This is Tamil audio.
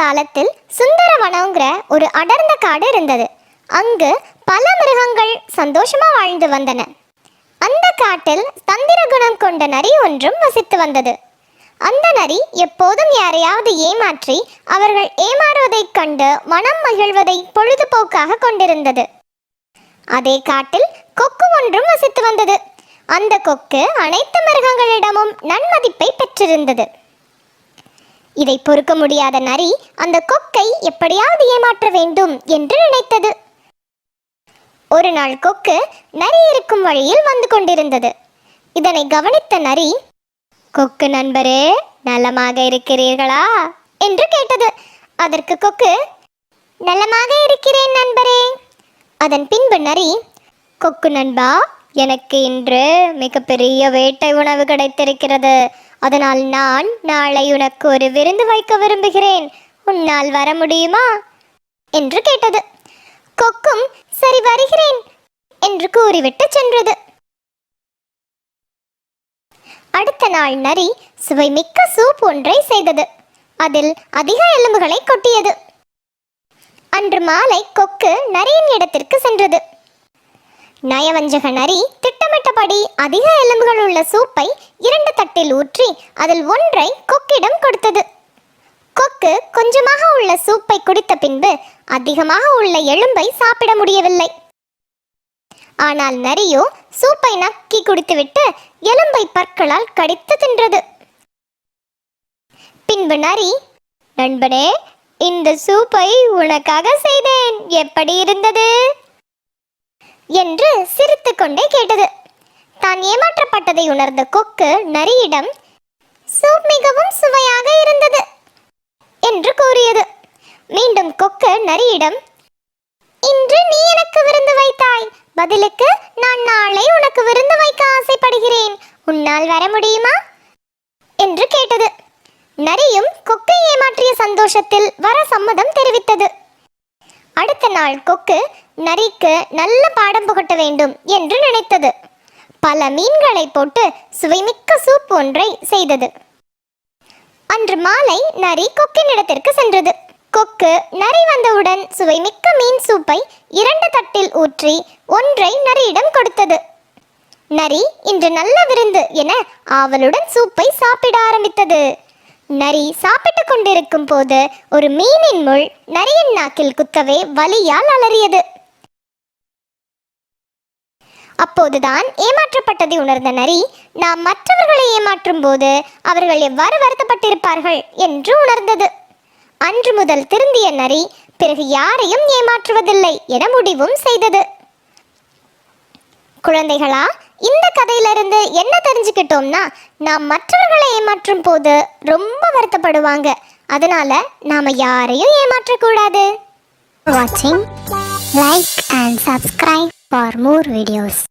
காலத்தில் சுந்தரவனங்கிற ஒரு அடர்ந்த காடு இருந்தது. அங்கு பல மிருகங்கள் சந்தோஷமா வாழ்ந்து வந்தன. அந்த காட்டில் தந்திர குணம் கொண்ட நரி ஒன்றும் வசித்து வந்தது. அந்த நரி எப்போதும் யாரையாவது ஏமாற்றி அவர்கள் ஏமாறுவதைக் கண்டு மனம் மகிழ்வதை பொழுதுபோக்காக கொண்டிருந்தது. அதே காட்டில் கொக்கு ஒன்றும் வசித்து வந்தது. அந்த கொக்கு அனைத்து மிருகங்களிடமும் நன்மதிப்பை பெற்றிருந்தது. இதை பொறுக்க முடியாத நரி அந்த கொக்கை எப்படியாவது ஏமாற்ற வேண்டும் என்று நினைத்தது. ஒரு நாள் கொக்கு நரி இருக்கும் வழியில் வந்து கொண்டிருந்தது. இதனை கவனித்த நரி கொக்கு நண்பரே நலமாக இருக்கிறீர்களா? என்று கேட்டது. அதற்கு கொக்கு நலமாக இருக்கிறேன் நண்பரே. அதன் பின்பு நரி கொக்கு நண்பா எனக்கு இன்று மிகப்பெரிய வேட்டை உணவு கிடைத்திருக்கிறது. அதனால் நான் நாளை உனக்கு ஒரு விருந்து வைக்க விரும்புகிறேன். உன்னால் வர முடியுமா? என்று கேட்டது. கொக்கும் சரி வருகிறேன் என்று கூறிவிட்டு சென்றது. அடுத்த நாள் நரி சுவை மிக்க சூப் ஒன்றை செய்தது. அதில் அதிக எலும்புகளை கொட்டியது. அன்று மாலை கொக்கு நரியின் இடத்திற்கு சென்றது. நயவஞ்சக நரி திட்டமிட்டபடி அதிக எலும்புகள் உள்ள சூப்பை இரண்டு தட்டில் ஊற்றி அதில் ஒன்றை கொக்கிடம் கொடுத்தது. கொக்கு கொஞ்சமாக உள்ள சூப்பை குடித்த பின்பு அதிகமாக உள்ள எலும்பை சாப்பிட முடியவில்லை. ஆனால் நரியோ சூப்பை நக்கி குடித்துவிட்டு எலும்பை பற்களால் கடித்து தின்றது. பின்பு நரி நண்பனே இந்த சூப்பை உனக்காக செய்தேன். எப்படி இருந்தது? என்று சிரித்துக்கொண்டே கேட்டது. தான் ஏமாற்றப்பட்டதை உணர்ந்த கொக்கு நரியிடம் சூப் மிகவும் சுவையாக இருந்தது என்று கூறியது. மீண்டும் கொக்கு நரியிடம் இன்று நீ எனக்கு விருந்து வைத்தாய். பதிலுக்கு நான் நாளை உனக்கு விருந்து வைக்க ஆசைப்படுகிறேன். உன்னால் வர முடியுமா? என்று கேட்டது. நரியும் கொக்கை ஏமாற்றிய சந்தோஷத்தில் வர சம்மதம் தெரிவித்தது. அடுத்த நாள் கொக்கு நரிக்கு நல்ல பாடம் புகட்ட வேண்டும் என்று நினைத்தது. பல மீன்களை போட்டு சுவைமிக்க சூப் ஒன்றை செய்தது. அன்று மாலை நரி கொக்கின் இடத்திற்கு சென்றது. கொக்கு நரி வந்தவுடன் சுவைமிக்க மீன் சூப்பை இரண்டு தட்டில் ஊற்றி ஒன்றை நரியிடம் கொடுத்தது. நரி இன்று நல்ல விருந்து என ஆவலுடன் சூப்பை சாப்பிட ஆரம்பித்தது. நரி சாப்பிட்டுக் கொண்டிருக்கும் போது ஒரு மீனின் முள் நரியின் நாக்கில் குத்தவே வலியால் அலறியது. அப்போதுதான் ஏமாற்றப்பட்டதை உணர்ந்த நரி நாம் மற்றவர்களை ஏமாற்றும் போது அவர்கள் எவ்வாறு வருத்தப்பட்டிருப்பார்கள்? என்று உணர்ந்தது. அன்று முதல் திருந்திய நரி பிறகு யாரையும் ஏமாற்றுவதில்லை என முடிவும் செய்தது. குழந்தைகளா இந்த கதையிலிருந்து என்ன தெரிஞ்சுக்கிட்டோம்னா நாம் மற்றவர்களை ஏமாற்றும் போது ரொம்ப வருத்தப்படுவாங்க. அதனால நாம யாரையும் ஏமாற்றக்கூடாது. வாட்சிங் like and subscribe for more videos.